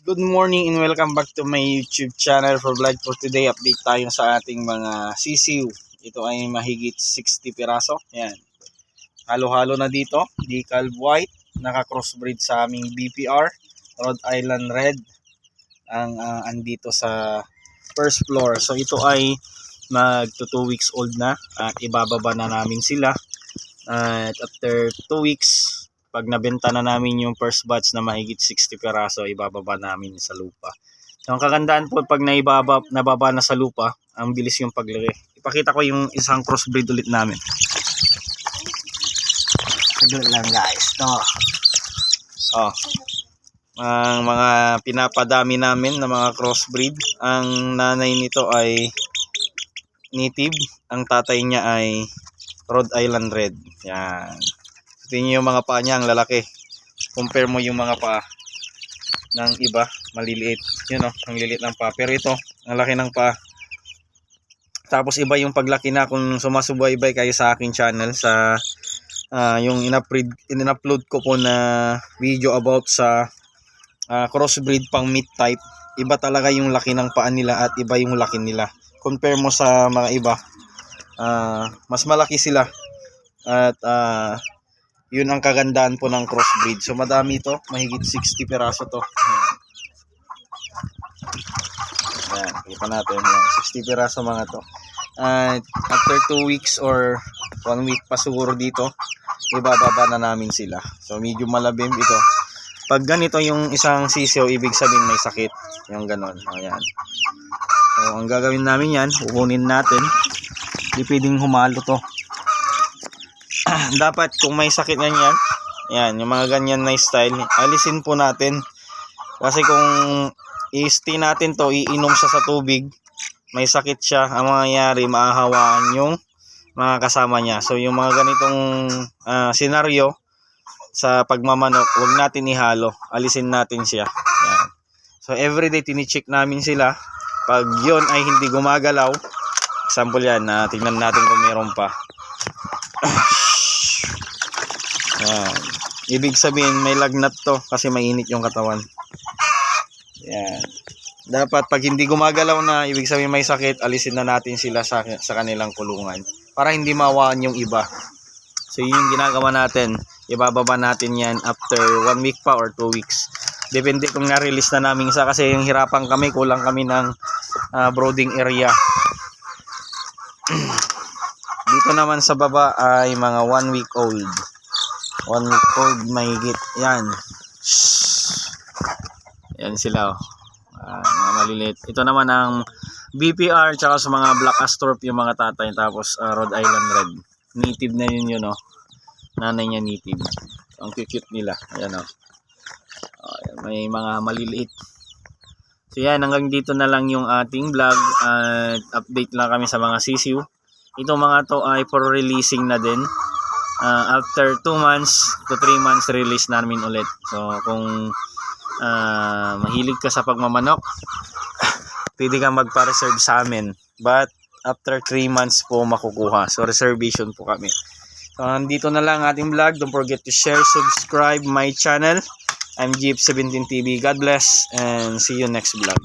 Good morning and welcome back to my YouTube channel for vlog for today. Update tayo sa ating mga sisiw. Ito ay mahigit 60 piraso. Yan. Halo-halo na dito. Decal white. Naka-crossbreed sa aming BPR. Rhode Island Red. Ang ah, andito sa first floor. So ito ay mag 2 weeks old na. At ibababa na namin sila. At after 2 weeks, pag nabenta na namin yung first batch na mahigit 60 piraso, ibababa namin sa lupa. So, ang kagandaan po pag naibaba, nababa na sa lupa, ang bilis yung paglaki. Ipakita ko yung isang crossbreed ulit namin. Saglit lang guys. To. Oh. Ang mga pinapadami namin na mga crossbreed. Ang nanay nito ay native. Ang tatay niya ay Rhode Island Red. Yan. Niyo yung mga paa niya, ang lalaki. Compare mo yung mga paa ng iba, maliliit. Yun o, ang liliit ng paa. Pero ito, ang laki ng paa. Tapos iba yung paglaki na kung sumasubaybay kayo sa akin channel sa ah, yung in-upload, in-upload ko po na video about sa ah, crossbreed pang meat type. Iba talaga yung laki ng paa nila at iba yung laki nila. Compare mo sa mga iba, ah, mas malaki sila. At ah, yun ang kagandahan po ng crossbreed. So madami ito, mahigit 60 piraso to. Ayan. Kita natin. Ayan, 60 piraso mga to. At after 2 weeks or 1 week pa siguro dito, ibababa na namin sila. So medyo malabim ito. Pag ganito yung isang sisiyo, ibig sabihin may sakit. Yung ganon. Ayan. So ang gagawin namin yan, kukunin natin. Hindi pwedeng humalo to dapat kung may sakit yan yan, yan, yung mga ganyan na style, alisin po natin. Kasi kung i-stay natin to, iinom siya sa tubig, may sakit siya, ang mangyayari, maahawaan yung mga kasama niya. So, yung mga ganitong ah, senaryo, sa pagmamanok, huwag natin ihalo, alisin natin siya. Yan. So, everyday, tinicheck namin sila. Pag yon ay hindi gumagalaw, example yan, na tingnan natin kung meron pa. Yan. Ibig sabihin may lagnat to kasi mainit yung katawan. Yan. Dapat pag hindi gumagalaw na, ibig sabihin may sakit, alisin na natin sila sa, sa kanilang kulungan para hindi mawaan yung iba. So yun yung ginagawa natin. Ibababa natin yan after 1 week pa or 2 weeks. Depende kung na-release na namin isa kasi yung hirapan kami, kulang kami ng ah, brooding area. Dito naman sa baba ay mga 1 week old. 1 week old mahigit. Yan. Shhh. Yan sila. Oh. Ah, mga maliliit. Ito naman ang BPR tsaka sa mga Black Astorp yung mga tatay. Tapos ah, Rhode Island Red. Native na yun yun. Oh. Nanay niya native. Ang cute nila. Ayan oh. Oh, yan. May mga maliliit. So yan, hanggang dito na lang yung ating vlog at update lang kami sa mga sisiw. Ito mga to ay for releasing na din. Ah, after 2 months to 3 months release namin ulit. So kung ah, mahilig ka sa pagmamanok, pwede kang magpa-reserve sa amin. But after 3 months po makukuha. So reservation po kami. So nandito na lang ating vlog. Don't forget to share, subscribe my channel. I'm Jeep17TV. God bless and see you next vlog.